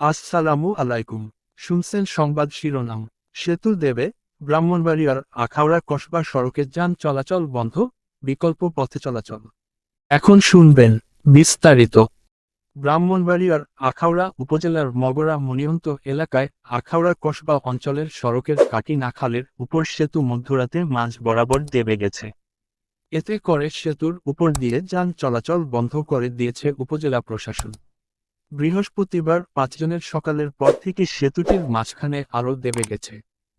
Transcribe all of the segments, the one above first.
আসসালামু আলাইকুম। শুনছেন সংবাদ শিরোনাম। সেতু দেবে ব্রাহ্মণবাড়িয়ার আখাউড়া কসবা সড়কে যান চলাচল বন্ধ, বিকল্প পথে চলাচল। এখন শুনবেন বিস্তারিত। ব্রাহ্মণবাড়িয়ার আখাউড়া উপজেলার মগরা মনিয়ন্ত এলাকায় আখাউড়া কসবা অঞ্চলের সড়কের কাটি নাখালের উপর সেতু মধ্যরাতে মাঝ বরাবর দেবে গেছে। এতে করে সেতুর উপর দিয়ে যান চলাচল বন্ধ করে দিয়েছে উপজেলা প্রশাসন। বৃহস্পতিবার পাঁচজনের সকালের পর থেকে সেতুটির মাঝখানে আরও দেবে গেছে।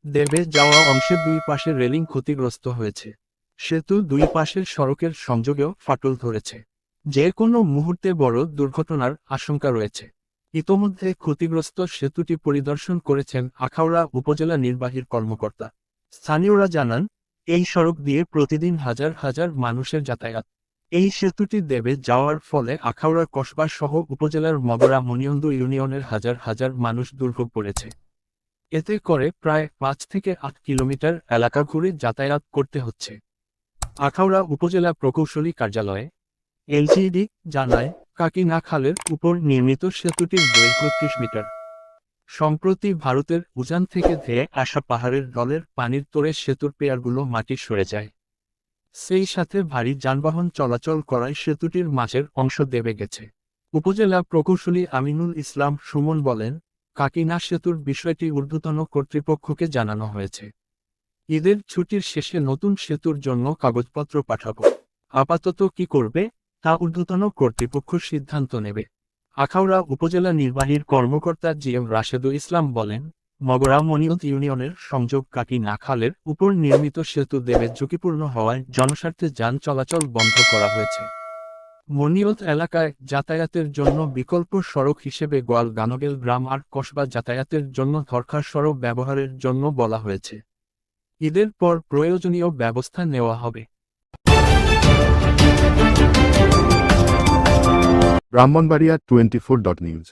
দেবে যাওয়া অংশে দুই পাশে রেলিং ক্ষতিগ্রস্ত হয়েছে। সেতু দুই পাশের সড়কের সংযোগেও ফাটল ধরেছে। যে কোনো মুহূর্তে বড় দুর্ঘটনার আশঙ্কা রয়েছে। ইতোমধ্যে ক্ষতিগ্রস্ত সেতুটি পরিদর্শন করেছেন আখাউড়া উপজেলা নির্বাহীর কর্মকর্তা। স্থানীয়রা জানান, এই সড়ক দিয়ে প্রতিদিন হাজার হাজার মানুষের যাতায়াত। এই সেতুটি দেবে যাওয়ার ফলে আখাউড়ার কসবা সহ উপজেলার মগরা মনিয়ন্দ ইউনিয়নের হাজার হাজার মানুষ দুর্ভোগ পড়েছে এতে করে প্রায় পাঁচ থেকে আট কিলোমিটার এলাকা ঘুরে যাতায়াত করতে হচ্ছে। আখাউড়া উপজেলা প্রকৌশলী কার্যালয়ে এলজিডি জানায় কাকিনা খালের উপর নির্মিত সেতুটির দৈর্ঘ্য ত্রিশ মিটার। সম্প্রতি ভারতের উজান থেকে ধেয়ে আসা পাহাড়ের দলের পানির তোড়ে সেতুর পেয়ারগুলো মাটি সরে যায়। সেই সাথে ভারী যানবাহন চলাচল করায় সেতুটির মাঝের অংশ দেবে গেছে। উপজেলা প্রকৌশলী আমিনুল ইসলাম সুমন বলেন, কাকিনা সেতুর বিষয়টি ঊর্ধ্বতন কর্তৃপক্ষকে জানানো হয়েছে। ঈদের ছুটির শেষে নতুন সেতুর জন্য কাগজপত্র পাঠাবো। আপাতত কি করবে, তা ঊর্ধ্বতন কর্তৃপক্ষ সিদ্ধান্ত নেবে। আখাউড়া উপজেলা নির্বাহীর কর্মকর্তা জি এম রাশেদুল ইসলাম বলেন মগরা মনিয়ত ইউনিয়নের সংযোগ কাকি নাখালের উপর নির্মিত সেতু দেবে ঝুঁকিপূর্ণ হওয়ায় জনস্বার্থে যান চলাচল বন্ধ করা হয়েছে। মনিয়ত এলাকায় যাতায়াতের জন্য বিকল্প সড়ক হিসেবে গোয়াল গানগেল গ্রাম আর কসবা যাতায়াতের জন্য ধরখার সড়ক ব্যবহারের জন্য বলা হয়েছে। ঈদের পর প্রয়োজনীয় ব্যবস্থা নেওয়া হবে। Brahmanbaria twenty four dot news.